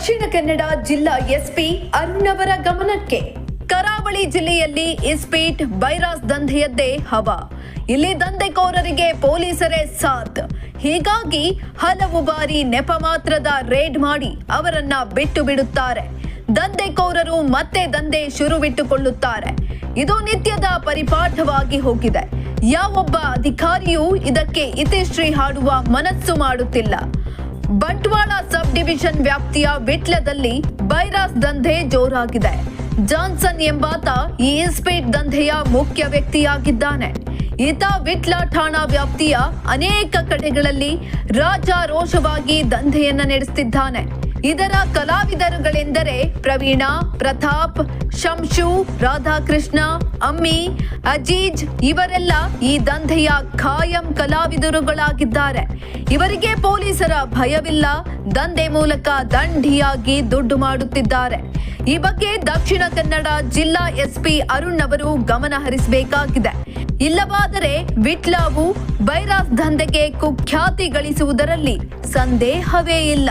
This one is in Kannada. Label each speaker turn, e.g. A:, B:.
A: ದಕ್ಷಿಣ ಕನ್ನಡ ಜಿಲ್ಲಾ ಎಸ್ಪಿ ಅರುಣ್ ಅವರ ಗಮನಕ್ಕೆ ಕರಾವಳಿ ಜಿಲ್ಲೆಯಲ್ಲಿ ಇಸ್ಪೀಟ್ ಬೈರಾಸ್ ದಂಧೆಯದ್ದೇ ಹವಾ. ಇಲ್ಲಿ ದಂಧೆಕೋರರಿಗೆ ಪೊಲೀಸರೇ ಸಾಥ್. ಹೀಗಾಗಿ ಹಲವು ಬಾರಿ ನೆಪ ಮಾತ್ರದ ರೇಡ್ ಮಾಡಿ ಅವರನ್ನ ಬಿಟ್ಟು ಬಿಡುತ್ತಾರೆ ದಂಧೆಕೋರರು ಮತ್ತೆ ದಂಧೆ ಶುರುವಿಟ್ಟುಕೊಳ್ಳುತ್ತಾರೆ. ಇದು ನಿತ್ಯದ ಪರಿಪಾಠವಾಗಿ ಹೋಗಿದೆ. ಯಾವೊಬ್ಬ ಅಧಿಕಾರಿಯೂ ಇದಕ್ಕೆ ಇತಿಶ್ರೀ ಹಾಡುವ ಮನಸ್ಸು ಮಾಡುತ್ತಿಲ್ಲ. ಬಂಟ್ವಾಳ ಸಬ್ ಡಿವಿಷನ್ ವ್ಯಾಪ್ತಿಯ ವಿಟ್ಲದಲ್ಲಿ ಬೈರಾಸ್ ದಂಧೆ ಜೋರಾಗಿದೆ. ಜಾನ್ಸನ್ ಎಂಬಾತ ಈ ಇನ್ಸ್ಪೇಟ್ ದಂಧೆಯ ಮುಖ್ಯ ವ್ಯಕ್ತಿಯಾಗಿದ್ದಾನೆ. ಈತ ವಿಟ್ಲ ಠಾಣಾ ವ್ಯಾಪ್ತಿಯ ಅನೇಕ ಕಡೆಗಳಲ್ಲಿ ರಾಜಾರೋಷವಾಗಿ ದಂಧೆಯನ್ನ ನಡೆಸುತ್ತಿದ್ದಾನೆ ಇದರ ಕಲಾವಿದರುಗಳೆಂದರೆ ಪ್ರವೀಣ, ಪ್ರತಾಪ್, ಶಂಶು, ರಾಧಾಕೃಷ್ಣ, ಅಮ್ಮಿ, ಅಜೀಜ್ ಇವರೆಲ್ಲ ಈ ದಂಧೆಯ ಖಾಯಂ ಕಲಾವಿದರುಗಳಾಗಿದ್ದಾರೆ. ಇವರಿಗೆ ಪೊಲೀಸರ ಭಯವಿಲ್ಲ, ದಂಧೆ ಮೂಲಕ ದಂಡಿಯಾಗಿ ದುಡ್ಡು ಮಾಡುತ್ತಿದ್ದಾರೆ. ಈ ಬಗ್ಗೆ ದಕ್ಷಿಣ ಕನ್ನಡ ಜಿಲ್ಲಾ ಎಸ್ಪಿ ಅರುಣ್ ಅವರು ಗಮನ ಹರಿಸಬೇಕಾಗಿದೆ. ಇಲ್ಲವಾದರೆ ವಿಟ್ಲಾವು ಬೈರಾಸ್ ದಂಧೆಗೆ ಕುಖ್ಯಾತಿ ಗಳಿಸುವುದರಲ್ಲಿ ಸಂದೇಹವೇ ಇಲ್ಲ.